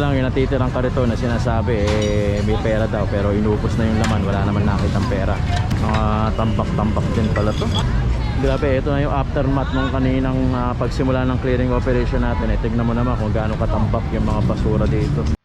lang yung natitirang karito na sinasabi eh may pera daw pero inubos na yung laman. Wala naman nakitang pera. Mga tambak-tambak din pala to. Grabe ito na yung aftermath nung kaninang ah, pagsimula ng clearing operation natin. Eh tignan mo naman kung gaano katambak yung mga basura dito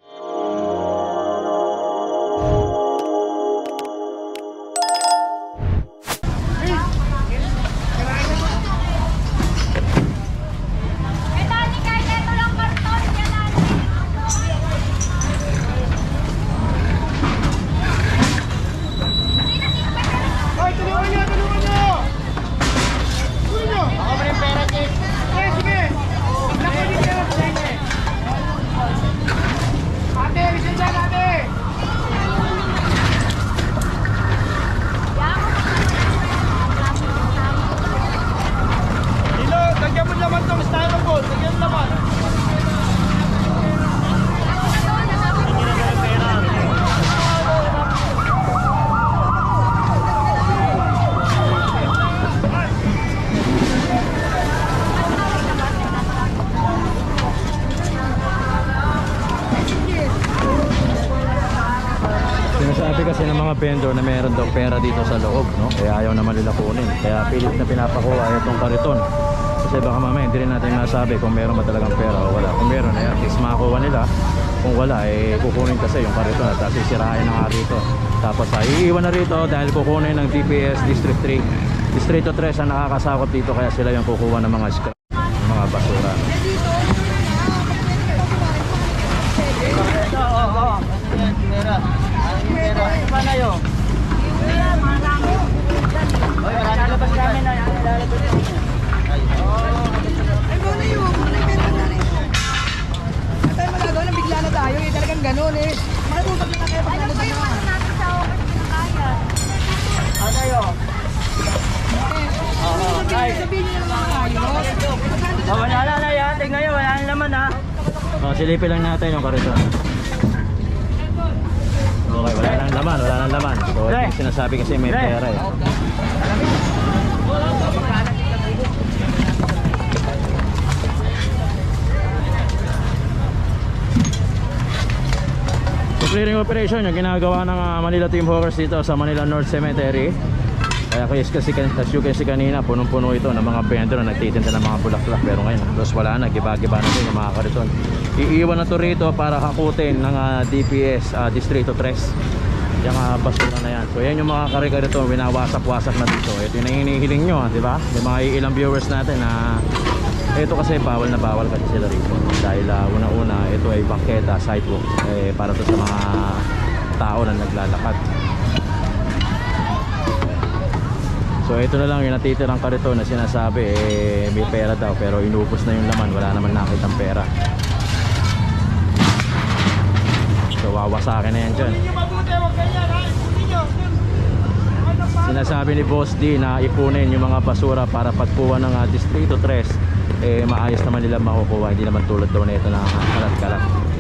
mga vendor na meron daw pera dito sa loob, no? Kaya ayaw naman nila. Kaya pilit na pinapakuha itong kariton. Kasi baka mamaya hindi rin natin masabi kung meron ba talagang pera o wala. Kung meron, eh, at least makakuha nila. Kung wala, eh kukunin kasi yung kariton at tapos sisirain na nga rito. Tapos ah, iiwan na rito dahil kukunin ng DPS District 3. Distrito 3 ang nakakasakot dito kaya sila yung kukuha ng mga scrap, mga basura. Oo, oo. Pera. Ano yun? Oy, lalabas namin na. Lalabas namin. Ay, Ay, muna yun. Muna yung benta na rin. At tayo magagawa na bigla na tayo. Eh, talagang ganun eh. Makatutok na kayo pag na. ano natin sa office pinakaya. ano yun? Oo, ay. Sabihin niyo naman. Oh, wala na yan. Tingnan nyo, wala na naman ha. Oh, silipin lang natin yung kariton. Okay, wala nang laman, wala nang laman. So, yung sinasabi kasi may pera eh. So, clearing operation yung ginagawa ng ah, Manila Team Hawkers dito sa Manila North Cemetery. Kaya kasi, kasi as you can see kanina, punong-puno ito ng mga vendor na nagtitinda ng mga bulaklak. Pero ngayon, halos wala na, giba-giba na din yung mga kariton. Iiwan na to rito para hakutin ng ah, DPS ah, Distrito 3. Yung ah, basura na yan. So yan yung mga kare-kare to, winawasak-wasak na dito. Ito yung hinihiling nyo, di ba? Yung mga ilang viewers natin na ito kasi bawal na bawal kasi sila rito. Dahil ah, una-una, ito ay bangketa, sidewalk. Eh, para to sa mga tao na naglalakad. So ito na lang yung natitirang karito na sinasabi eh may pera daw pero inubos na yung laman wala naman nakitang pera. So wawasakin na yan dyan. Sinasabi ni Boss D na ipunin yung mga basura para pagkuha ng ah, Distrito 3 eh maayos naman nila makukuha hindi naman tulad daw na ah, kalat-kalat.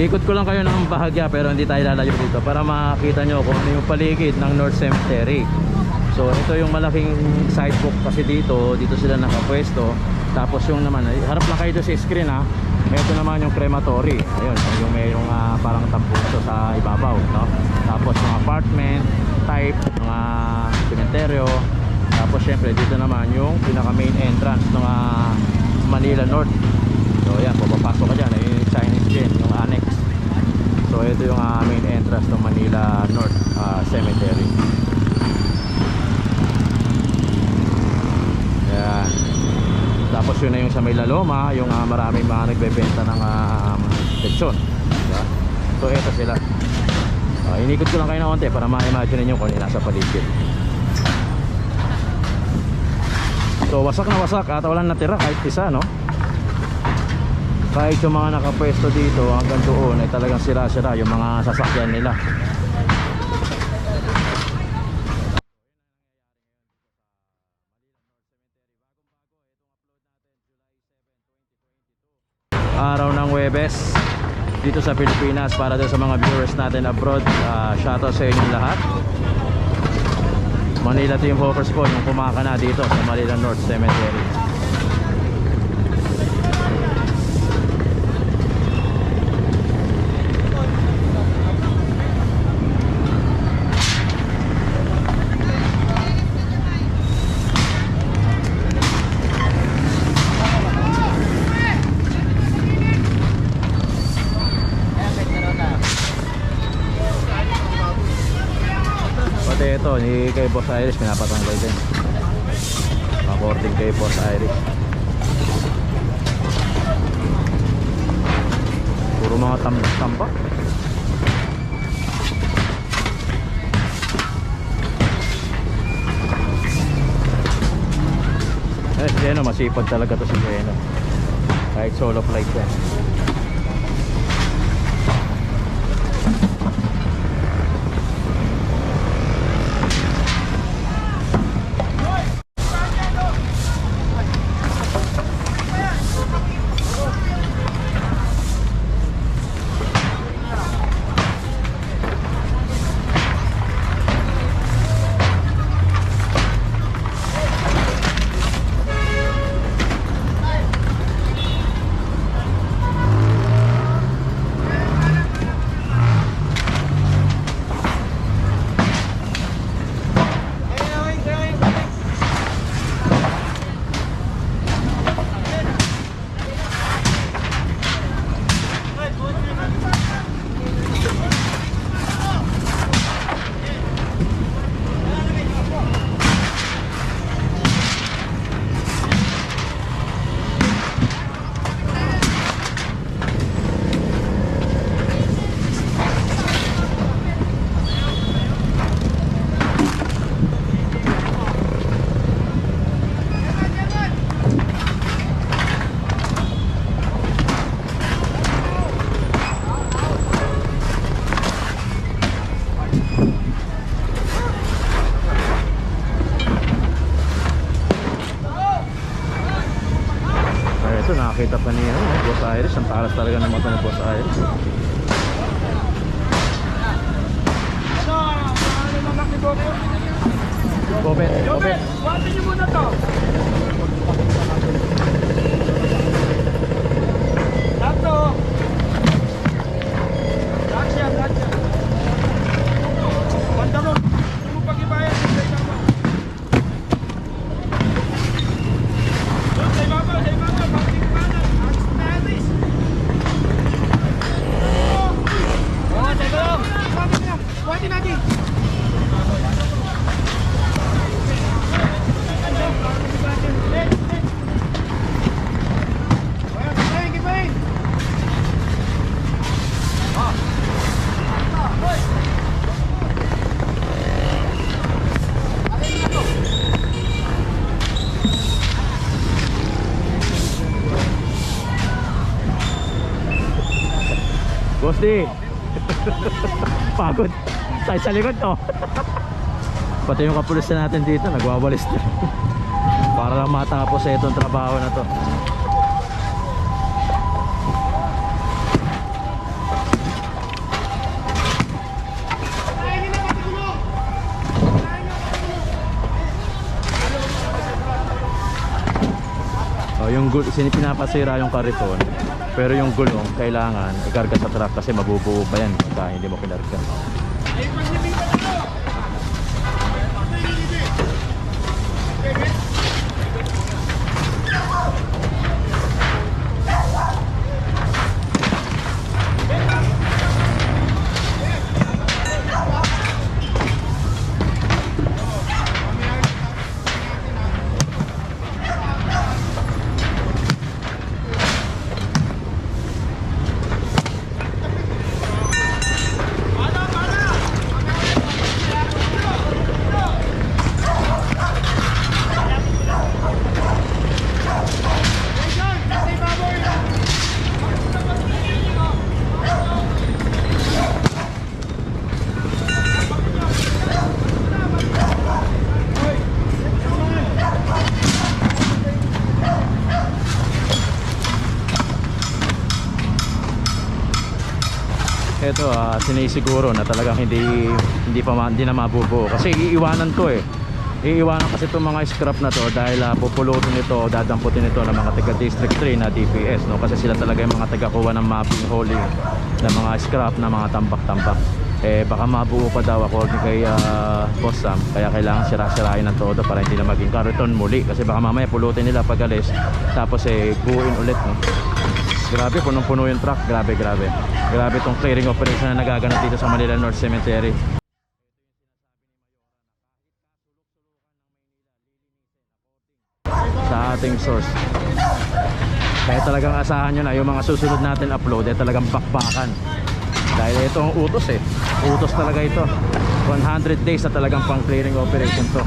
Ikot ko lang kayo ng bahagya pero hindi tayo lalayo dito para makita nyo kung ano yung paligid ng North Cemetery. So ito yung malaking sidewalk kasi dito, dito sila nakapwesto. Tapos yung naman, harap lang kayo sa screen ha. Ito naman yung crematory. Ayun, yung mayroong ah, parang tampuso sa ibabaw, no? Tapos yung apartment type, mga cementeryo, Tapos syempre dito naman yung pinaka main entrance ng ah, Manila North. So yan, papapasok ka dyan. Yung Chinese Gate, yung annex. So ito yung ah, main entrance ng Manila North ah, Cemetery. Yan. Tapos yun na yung sa may Laloma, yung ah, maraming mga nagbebenta ng uh, lechon. Diba? So ito sila. Ah, inikot ko lang kayo ng konti para ma-imagine nyo kung nasa paligid. So wasak na wasak at walang natira kahit isa no. Kahit yung mga nakapwesto dito hanggang doon ay talagang sira-sira yung mga sasakyan nila. Araw ng Webes dito sa Pilipinas para sa mga viewers natin abroad. Uh, shoutout sa inyong lahat. Manila Team Hawkers po yung kumaka na dito sa Manila North Cemetery. Ni kay Boss Iris pinapatanggal din. According kay Boss Iris. Puro mga tam tampak. Eh, si ano, masipag talaga to si Zeno. Kahit solo flight yan. Ito nakakita pa niya, ano, Boss Iris. Ang talas talaga ng mata. Ano, ano naman ni Bobo? Bobet, Bobet. Buhatin niyo Pagod. Tayo sa likod to. Pati yung kapulisan natin dito, nagwawalis na. Para lang matapos sa itong trabaho na to. Oh, yung pinapasira yung kariton. Pero yung gulong kailangan ikarga sa truck kasi mabubuo pa yan pagka hindi mo kinarga. Sinisiguro na talagang hindi hindi pa hindi na mabubuo. Kasi iiwanan to eh. Iiwanan kasi itong mga scrap na to dahil uh, pupulutin ito dadamputin ito ng mga taga district 3 na DPS no? Kasi sila talaga yung mga taga kuha ng mapping hauling ng mga scrap na mga tambak-tambak. Eh baka mabuo pa daw ako kay ah, Boss Sam. Kaya kailangan sira-sirain ng todo para hindi na maging kariton muli. Kasi baka mamaya pulutin nila pag alis tapos eh buuin ulit no Grabe, punong-puno yung truck. Grabe, grabe. Grabe itong clearing operation na nagaganap dito sa Manila North Cemetery. Sa ating source. Kaya talagang asahan nyo na yung mga susunod natin upload ay talagang bakbakan. Dahil ito ang utos eh. Utos talaga ito. 100 days na talagang pang clearing operation to.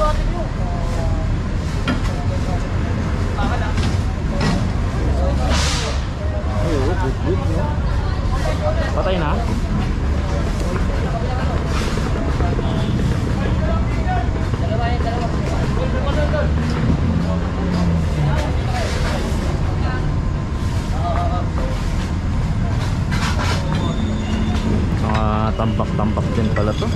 Ay, oo, good, good, no? Na? Mga tambak-tambak din pala to.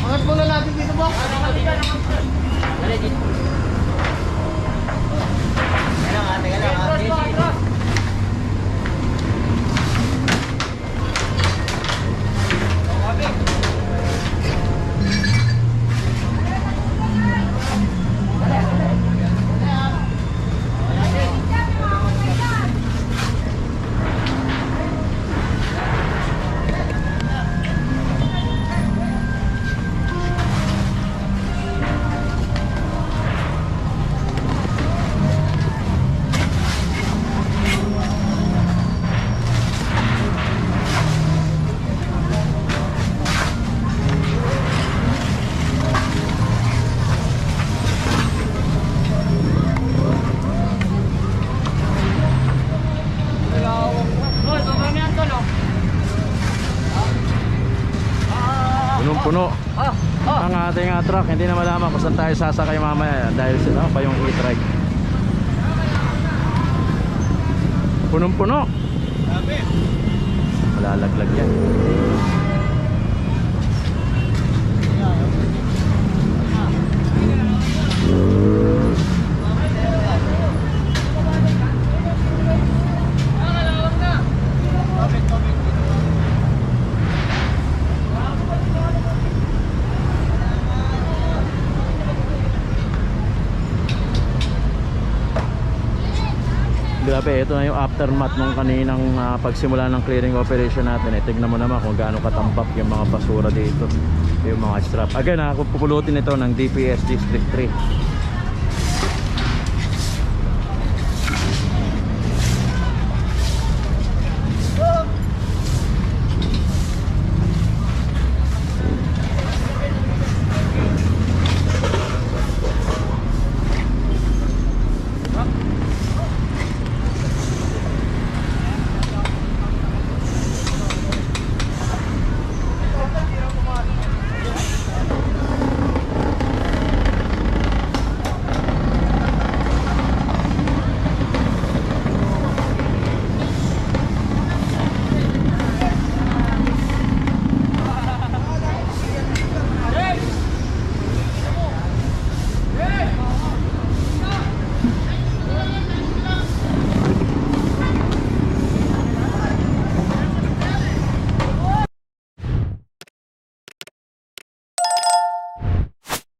Angat muna natin dito, boss. ating uh, truck, hindi na malaman kung saan tayo sasakay mamaya dahil sila pa yung e-trike. Punong-puno. Malalaglag yan. Grabe, ito na yung aftermath nung kaninang ah, pagsimula ng clearing operation natin. Eh, tignan mo naman kung gaano katambak yung mga basura dito. Yung mga strap. Again, ha, pupulutin ito ng DPS District 3.